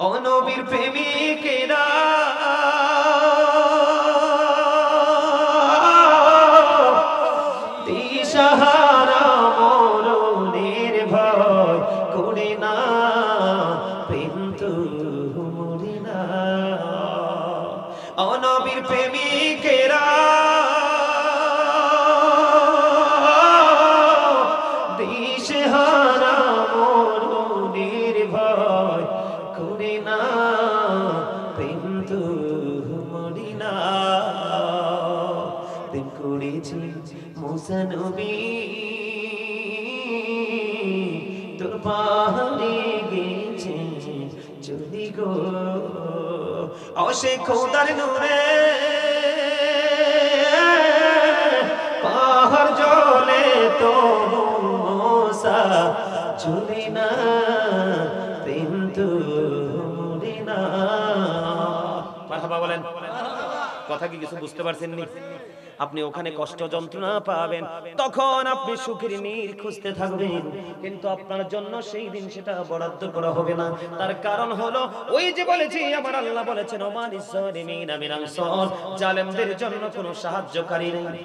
অনবীর প্রেমিকেরা অসে খোদার নূরে, পাহাড় জলে তো মোসা চলে না কিন্তু মারহাবা বলেন। কথা কি কিছু বুঝতে পারছেন নি আপনি ওখানে কষ্ট যন্ত্রণা পাবেন। তখন আপনি সুখের নীর খুঁজতে থাকবেন। কিন্তু আপনার জন্য সেই দিন সেটা বরাদ্দ করা হবে না। তার কারণ হলো ওই যে বলেছি আমার আল্লাহ বলেছেন ওমান মিনাল সর। জালেমদের জন্য কোনো সাহায্যকারী নেই।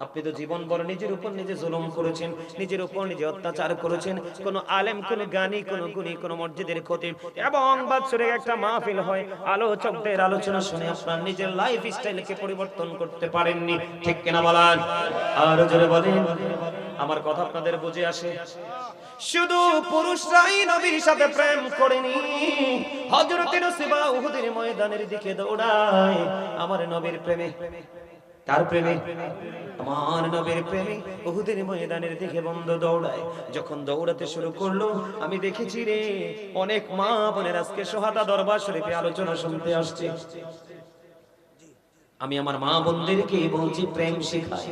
আপনি তো জীবন বড় নিজের উপর নিজে জুলুম করেছেন, নিজের উপর নিজে অত্যাচার করেছেন, কোন আলেম, কোন জ্ঞানী, কোন গুণী, কোন মসজিদের ক্ষতি এবং বছরে একটা মাহফিল হয়। আলোচকদের আলোচনা শুনে আপনার নিজের লাইফ স্টাইলকে পরিবর্তন করতে পারেননি, ঠিক কিনা বলেন? আর জোরে বলেন। আমার কথা আপনাদের বুঝে আসে? শুধু পুরুষরাই নবীর সাথে প্রেম করেনি। হযরতের নসিবা উহুদের ময়দানের দিকে দৌড়ায়। আমার নবীর প্রেমে তার প্রেমে, আমার নবীর প্রেমে উহুদের ময়দানের দিকে বন্ধ দৌড়ায়। যখন দৌড়াতে শুরু করল, আমি দেখেছি রে, অনেক মা বোনের আজকে সোহাদা দরবার শরীফে আলোচনা শুনতে আসছে। আমি আমার মা বোনদেরকে বলছি, প্রেম শেখাই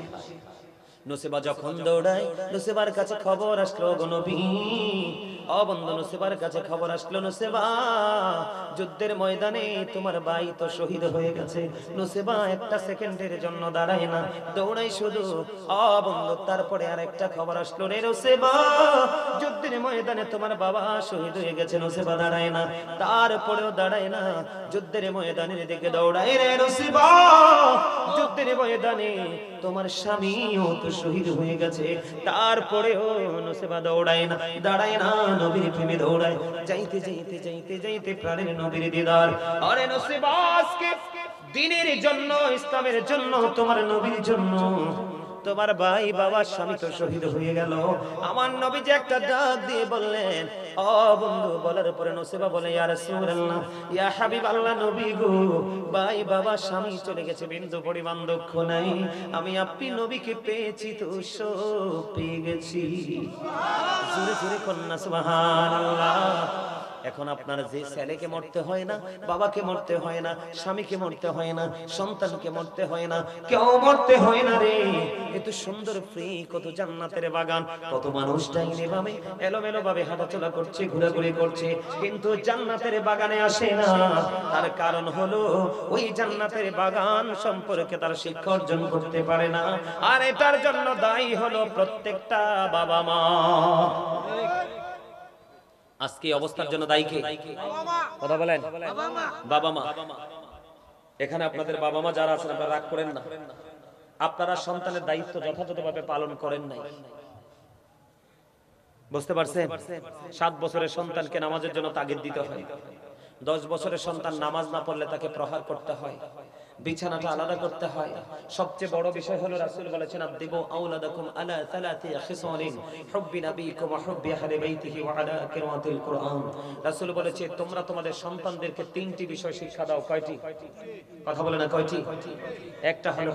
নসিবা যখন দৌড়ায়, নসিবার কাছে খবর আসলো, গো নবী অবন্ধ নসিবার কাছে খবর আসলো, নসিবা। যুদ্ধের ময়দানে তোমার ভাই তো শহীদ হয়ে গেছে। নসিবা একটা সেকেন্ডের জন্য দাঁড়ায় না দৌড়াই শুধু। অবন্ধ, তারপরে আর একটা খবর আসলো, রে নসিবা, যুদ্ধের ময়দানে তোমার বাবা শহীদ হয়ে গেছে, নসিবা দাঁড়ায় না। তারপরেও দাঁড়ায় না, যুদ্ধের ময়দানের দিকে দৌড়ায়। রে নসিবা, যুদ্ধের ময়দানে তোমার স্বামীও তো শহীদ হয়ে গেছে। তারপরেও নসিবা দৌড়ায় না, দাঁড়ায় না। নবীর প্রেমে দৌড়ায়। যাইতে যাইতে যাইতে যাইতে প্রাণের নবীর দিদার। আরে নসিবা আজকে দিনের জন্য, ইসলামের জন্য, তোমার নবীর জন্য। তোমার ভাই বাবা স্বামী তো শহীদ হয়ে গেল। আমার নবী যে একটা ডাক দিয়ে বললেন, ও বন্ধু, বলার পরে নসিবা বলে, ইয়া রাসূলুল্লাহ, ইয়া হাবিব আল্লাহ নবী গো, ভাই বাবা স্বামী চলে গেছে, বিন্দু পরিমাণ দুঃখ নাই। আমি আপনি নবীকে পেয়েছি তো সব পেয়ে গেছি। কন্যা, সুবহানাল্লাহ। এখন আপনার যে ছেলেকে মরতে হয় না, বাবাকে মরতে হয় না, স্বামীকে মরতে হয় না, সন্তানকে মরতে হয় না, কেউ মরতে হয় না রে। এত সুন্দর ফ্রি, কত জান্নাতের বাগান, কত মানুষ ডাইনে বামে, এলোমেলো ভাবে হাঁটাচলা করছে, ঘোরাঘুরি করছে, কিন্তু জান্নাতের বাগানে আসে না। তার কারণ হলো, ওই জান্নাতের বাগান সম্পর্কে তার শিক্ষা অর্জন করতে পারে না। আর এটার জন্য দায়ী হলো প্রত্যেকটা বাবা মা। আজকে অবস্থার জন্য দায়ী কে? কথা বলেন। বাবা মা। এখানে আপনাদের বাবা মা যারা আছেন আপনারা রাগ করেন না। আপনারা সন্তানের দায়িত্ব যথাযথভাবে পালন করেন নাই। বুঝতে পারছেন? সাত বছরের সন্তানকে নামাজের জন্য তাগিদ দিতে হয়। দশ বছরের সন্তান নামাজ না পড়লে তাকে প্রহার করতে হয়। বিছানাটা আলাদা করতে হয়। সবচেয়ে বড় বিষয় হলো রাসূল বলেছেন আওলাদাকুম আলা সালাতি খিসালিন ওয়া বাইতিহি ওয়া আলা কুরআন। রাসূল বলেছে, তোমরা তোমাদের সন্তানদেরকে তিনটি বিষয় শিক্ষা দাও, কয়টি? কথা বলে না, কয়টি? একটা হলো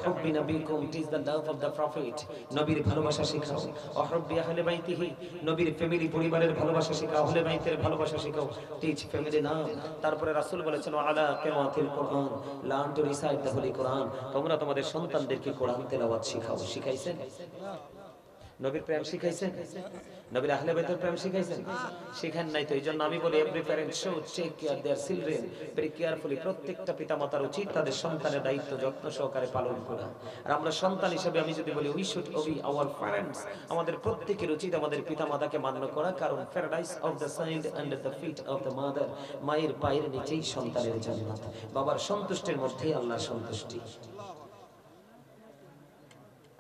ইট ইজ লাভ অফ নবীর ভালোবাসা শেখাও। ওয়া বাইতিহি, নবীর ফ্যামিলি, পরিবারের ভালোবাসা শেখাও, আহলে বাইতের ভালোবাসা শেখাও। টিচ ফ্যামিলি নাম। তারপরে রাসূল বলেছেন, ওয়া আলা কিরাতিল কুরআন লার্ন টু তাহলে কোরআন তোমরা তোমাদের সন্তানদেরকে কোরআন তেলাওয়াত শিখাও। শিখাইছেন? নবীর প্রেম শিখাইছেন? নবীর আহলে বাইতের প্রেম শিখাইছেন? শিখান নাই তো এই জন্য আমি বলি every parent should take care their children very carefully প্রত্যেকটা পিতামাতার উচিত তাদের সন্তানের দায়িত্ব যত্ন সহকারে পালন করা। আর আমরা সন্তান হিসেবে আমি যদি বলি we should obey our parents আমাদের প্রত্যেকের উচিত আমাদের পিতামাতাকে মান্য করা কারণ paradise of the side and the feet of the mother মায়ের পায়ের নিচেই সন্তানের জান্নাত। বাবার সন্তুষ্টির মধ্যেই আল্লাহর সন্তুষ্টি।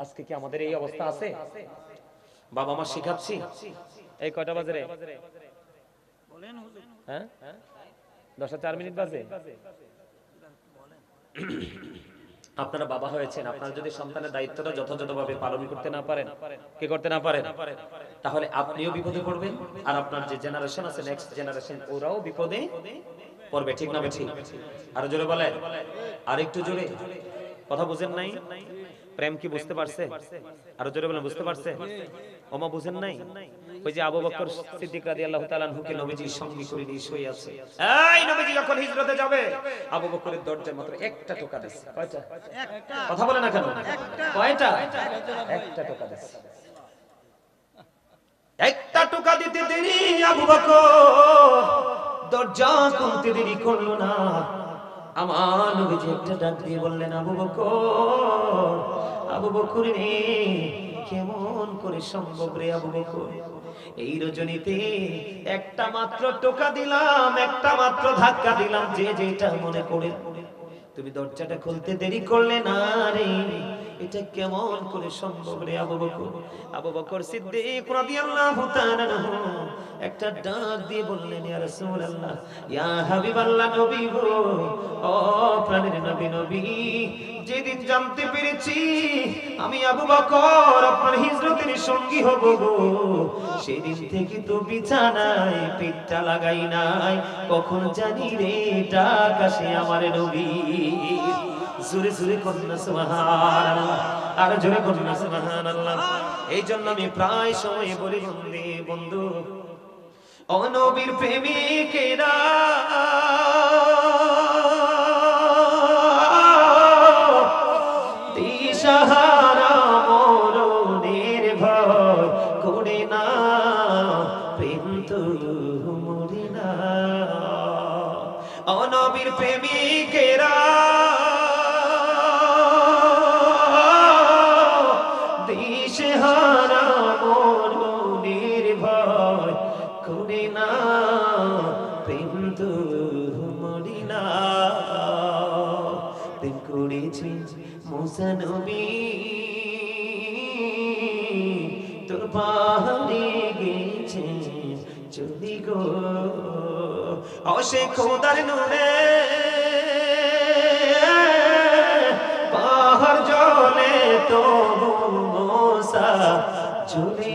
আজকে কি আমাদের এই অবস্থা আছে? বাবা মা শিখাচ্ছি? এই কয়টা বাজে রে? হ্যাঁ? দশটা চার মিনিট বাজে? আপনারা বাবা হয়েছেন আপনারা যদি সন্তানের দায়িত্বটা যথাযথভাবে পালন করতে না পারেন কে করতে না পারেন? তাহলে আপনিও বিপদে পড়বেন আর আপনার যে জেনারেশন আছে নেক্সট জেনারেশন ওরাও বিপদে পড়বে ঠিক না ঠিক? আরও জোরে বলে আর একটু জোরে? কথা বুঝেন নাই? প্রেম কি বুঝতে পারছে? আরও জোরে বলেন, বুঝতে পারছে? ওমা বুঝেন নাই? ওই যে আবু বকর সিদ্দিক রাদিয়াল্লাহু তাআলা আনহুকে নবীজির সঙ্গী করে দিয়ে শুয়ে আছে। এই নবীজি যখন হিজরতে যাবে, আবু বকরের দরজায় মাত্র একটা টোকা দিছে কয়টা? একটা কথা বলে না কেন? কয়টা? একটা টোকা দিছে একটা টোকা দিতে দেরি আবু বকর। দরজা খুলতে দেরি করল না। আমার নবীজি একটা ডাক দিয়ে বললেন, আবু বকর আবু বকর রে, কেমন করে সম্ভব রে আবু বকর? এই রজনীতে একটা মাত্র টোকা দিলাম, একটা মাত্র ধাক্কা দিলাম, যে যেটা মনে করে তুমি দরজাটা খুলতে দেরি করলে না রে। এটা কেমন করে সম্ভব রে আবু বকর? আবু বকর সিদ্দিক রাদিয়াল্লাহু তাআলা একটা ডাক দিয়ে বললেন, ইয়া রাসূলুল্লাহ, ইয়া হাবিবাল্লাহ নবী গো, ও প্রাণের নবী নবী যেদিন জানতে পেরেছি, আমি আবু বকর আপনার হিজরতের সঙ্গী হব সেদিন থেকে তো বিছানায় পিঠটা লাগাই নাই, কখন জানি রে ডাক আসে আমার নবী। জোরে জোরে কন্যা, সুবহানাল্লাহ। আর জোরে কন্যা, সুবহানাল্লাহ। এই জন্য আমি প্রায় সময় বলি বন্ধে বন্ধু, অনবীর প্রেমিকেরা করে না, প্রেম তো না। প্রেম করেছি মুসা তোর পাহাড়ে গেছে চলি গো অসে খোদার নুরে। পাহাড় জলে তো মোসা চলে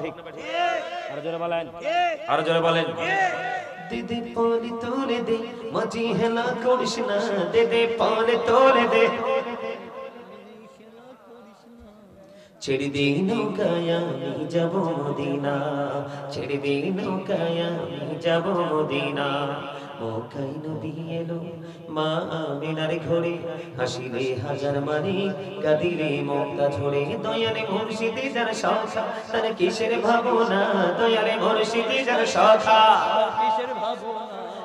ঠিক। আরও জোরে বলেন। আরও জোরে বলেন। দিদি পানি তোলে দে মাঝি হেলা করিস না। দে দে পানি তোলে দে। ছেড়ে দে নৌকায় আমি যাব মদিনা ছেড়ে দে নৌকায় আমি যাব মদিনা মৌকাই নবী এলো মা আমিনার ঘরে হাসিলে হাজার মারি কাদিরে মমতা ঝরে দয়ালে মুর্শিদে যার শাখা তার কিসের ভাবনা দয়ালে মুর্শিদে যার শাখা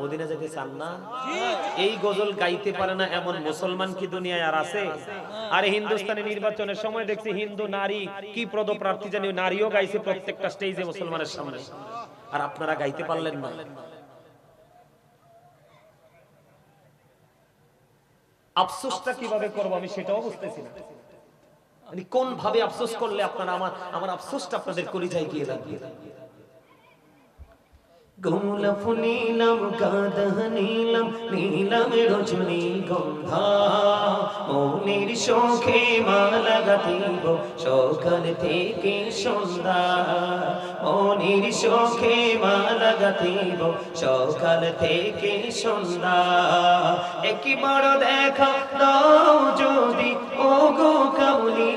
মদিনা যেতে চান না, এই গজল গাইতে পারে না এমন মুসলমান কি দুনিয়ায় আর আছে? আর হিন্দুস্তানি নির্বাচনের সময় দেখছি হিন্দু নারী, কি পদপ্রার্থী জানি নারীও গাইছে প্রত্যেকটা স্টেজে মুসলমানের সামনে। আর আপনারা গাইতে পারলেন না। আফসোসটা কীভাবে করব আমি সেটাও বুঝতেছি না। মানে কোন ভাবে আফসোস করলে আপনারা আমার আমার আফসোসটা আপনাদের কলিজায় গিয়ে লাগবে? গোলাপ নীলাম গাঁদা নীলাম নীলাম রজনী গন্ধা। মনের শোকে মালা গাতিব সকাল থেকে সন্ধ্যা। মনের শোকে মালা গাতিব সকাল থেকে সন্ধ্যা। একই বড় দেখা দাও যদি ও গো কামলি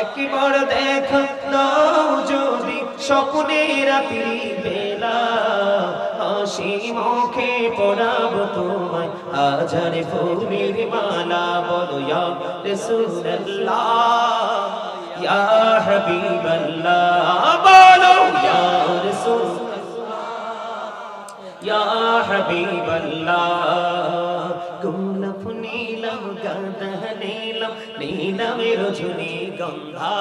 একবার দেখা দাও যদি স্বপ্নে রাত্রি বেলা। হাসি মুখে পড়াব তোমায় হাজারে ফুলের মালা বলো ইয়া রাসূলুল্লাহ বলো ইয়া রাসূল ইয়া হাবিবাল্লাহ। গাঁদা নীলম নীলম রজনী গন্ধা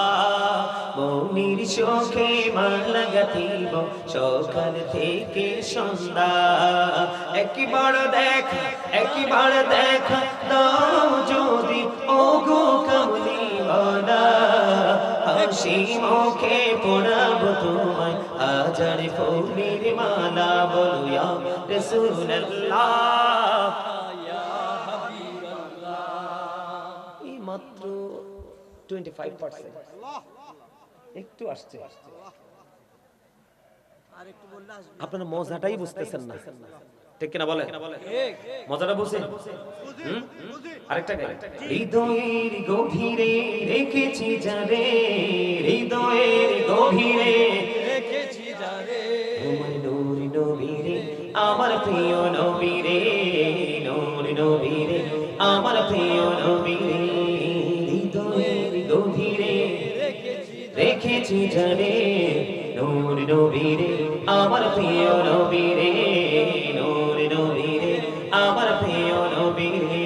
মনির শোকে মালা গাতিব সকাল থেকে সন্ধ্যা। একবার দেখা একবার দেখা, দাও যদি ও গো কামলি বলা হাসি মুখে পড়াব তোমায়, হাজার ফুলের মালা বলো ইয়া 25% একটু আসছে। আপনারা মজাটাই বুঝতেছেন না। ঠিক কিনা বলে মজাটা বুঝছেন আরেকটা হৃদয়ের গভীরে রেখেছি যারে হৃদয়ের গভীরে তোমার নূর নবীরে আমার প্রিয় নবীরে নূর নবীরে আমার প্রিয় নবীরে। রেখেছি জানে, নূর নবীরে, আমার প্রিয় নবীরে, নূর নবীরে, আমার প্রিয় নবীরে।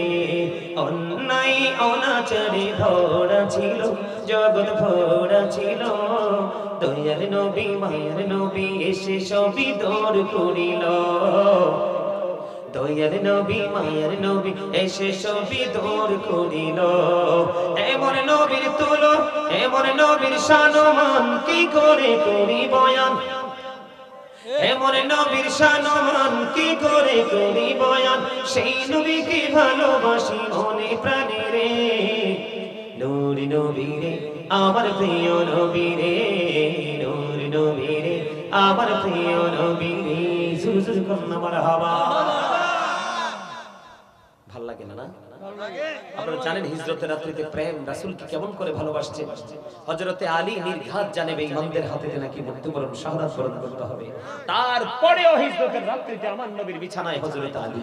অন্যায় অনাচারে ভরা ছিল, জগৎ ভরা ছিল। দয়ার নবী, মায়ের নবী এসে সবই দূর করিল। দয়ার নবী, মায়ের নবী এসে সবই দূর করিল। এমন নবীর তুলো, এমন নবীর সানমান, কি করে করি বয়ান? এমন নবীর সানমান, কি করে করি বয়ান? সেই নবীকে ভালোবাসি মনে প্রাণে রে। নূর নবীরে আমার প্রিয় নবীরে নূর নবীরে আমার প্রিয় নবীরে জুর জুর কন্যা মার আপনারা জানেন হিজরতের রাত্রিতে প্রেম রাসুলকে কেমন করে ভালোবাসছে? হজরতে আলী নির্ঘাত জানে বেঈমানদের হাতে নাকি মৃত্যুবরণ শাহাদাত বরণ করতে হবে। তারপরেও হিজরতের রাত্রিতে আমার নবীর বিছানায় হজরত আলী।